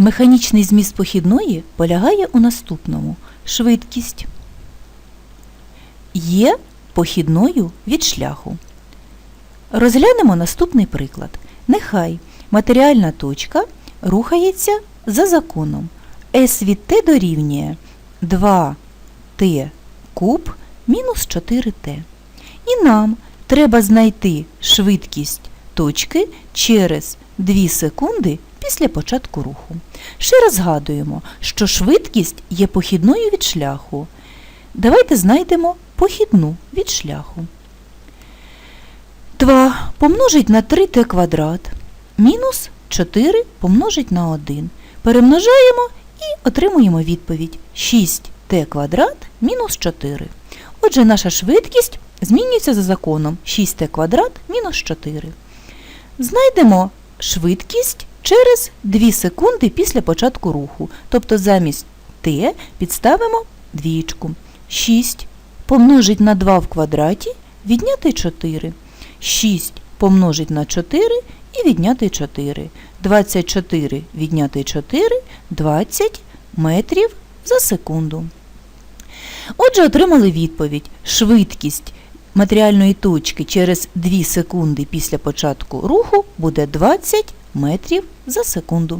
Механічний зміст похідної полягає у наступному. Швидкість є похідною від шляху. Розглянемо наступний приклад. Нехай матеріальна точка рухається за законом. S від t дорівнює 2t куб мінус 4t. І нам треба знайти швидкість точки через 2 секунди після початку руху. Ще раз згадуємо, що швидкість є похідною від шляху. Давайте знайдемо похідну від шляху. 2 помножить на 3t квадрат мінус 4 помножить на 1. Перемножаємо і отримуємо відповідь 6t квадрат мінус 4. Отже, наша швидкість змінюється за законом 6t квадрат мінус 4. Знайдемо швидкість через 2 секунди після початку руху. Тобто замість t підставимо двічку. 6 помножить на 2 в квадраті, відняти 4. 6 помножить на 4 і відняти 4. 24 відняти 4 – 20 метрів за секунду. Отже, отримали відповідь. Швидкість матеріальної точки через 2 секунди після початку руху буде 20 метрів за секунду.